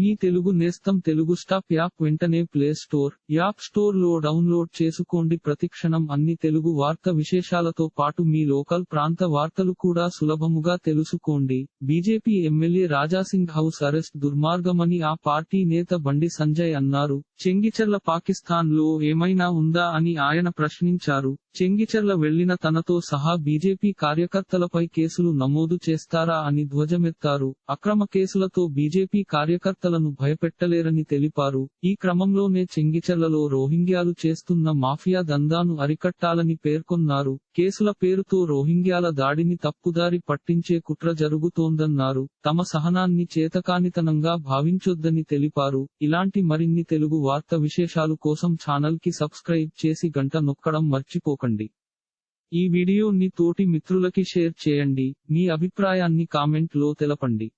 మీ తెలుగు నేస్తం Telugu stop app వెంటనే play store app స్టోర్లో డౌన్లోడ్ చేసుకోండి. ప్రతిక్షణం అన్ని తెలుగు వార్త విశేషాలతో పాటు మీ లోకల్ ప్రాంత వార్తలు కూడా సులభముగా తెలుసుకోండి. BJP MLA Raja Singh house arrest దుర్మార్గమని ఆ పార్టీ నేత బండి సంజయ్ అన్నారు. చెంగిచెర్ల పాకిస్తాన్లో ఏమైనా ఉందా అని ఆయన ప్రశ్నించారు. చెంగిచెర్ల వెళ్ళిన తనతో సహా బీజేపీ కార్యకర్తలపై కేసులు నమోదు చేస్తారా అని ధ్వజమెత్తారు. అక్రమ కేసులతో బీజేపీ కార్యకర్తలను భయపెట్టలేరని తెలిపారు. ఈ క్రమంలోనే చెంగిచెర్లలో రోహింగ్యాలు చేస్తున్న మాఫియా దందాను అరికట్టాలని పేర్కొన్నారు. కేసుల పేరుతో రోహింగ్యాల దాడిని తప్పుదారి పట్టించే కుట్ర జరుగుతోందన్నారు. తమ సహనాన్ని చేతకానితనంగా భావించొద్దని తెలిపారు. ఇలాంటి మరిన్ని తెలుగు వార్త విశేషాలు కోసం ఛానల్కి సబ్స్క్రైబ్ చేసి గంట నొక్కడం మర్చిపోకండి. ఈ వీడియోని తోటి మిత్రులకి షేర్ చేయండి. మీ అభిప్రాయాన్ని కామెంట్లో తెలపండి.